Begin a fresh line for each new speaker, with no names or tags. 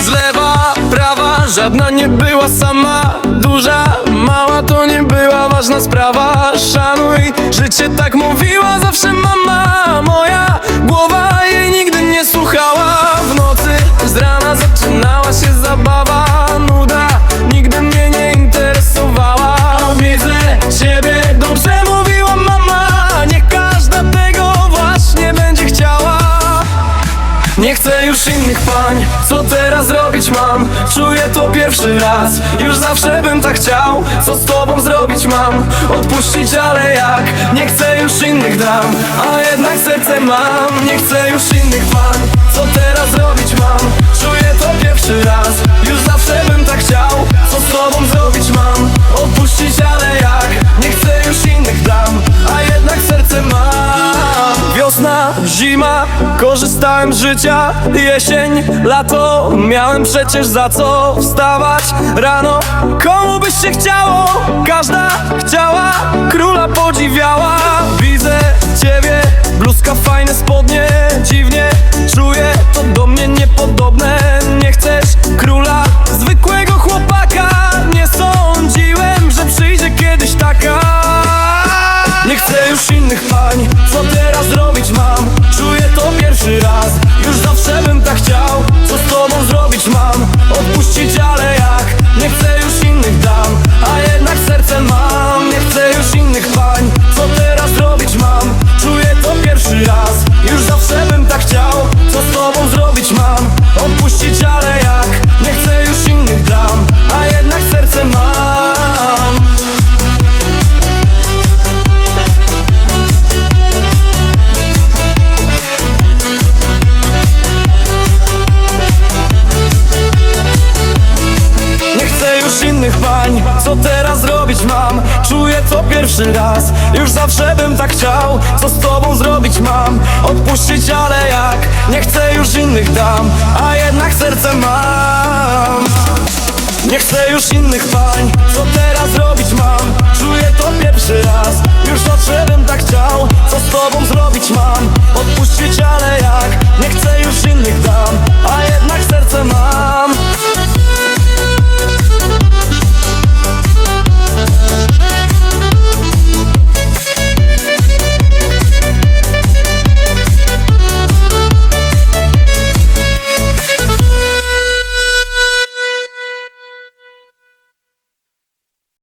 Z lewa, prawa, żadna nie była sama. Duża, mała to nie była ważna sprawa. Szanuj, życie tak mówiła zawsze mama. Moja głowa już innych pań, co teraz robić mam? Czuję to pierwszy raz, już zawsze bym tak chciał Co z tobą zrobić mam? Odpuścić, ale jak? Nie chcę już innych dam, a jednak serce mam Nie chcę już innych pań, co teraz robić mam? Czuję to pierwszy raz, już zawsze bym tak chciał Co z tobą zrobić mam? Odpuścić, ale jak? Nie chcę już innych dam, a jednak serce mam Wiosna, zima, korzystałem z życia Jesień, lato, miałem przecież za co wstawać rano. Komu by się chciało? Każda chciała, króla podziwiała. Widzę ciebie, bluzka, fajne spodnie. Dziwnie czuję, to do mnie niepodobne. Nie chcesz króla, zwykłego chłopaka. Nie sądziłem, że przyjdzie kiedyś taka. Nie chcę już innych pań, co teraz robić mam? Czuję mam? Odpuścić, ale jak? Nie chcę już innych dam, a jednak serce mam Nie chcę już innych pań, co teraz? Czuję to pierwszy raz Już zawsze bym tak chciał. Co z tobą zrobić mam? Odpuścić, ale jak? Nie chcę już innych dam A jednak serce mam. Nie chcę już innych pań. Co teraz robić mam? Czuję to pierwszy raz Już to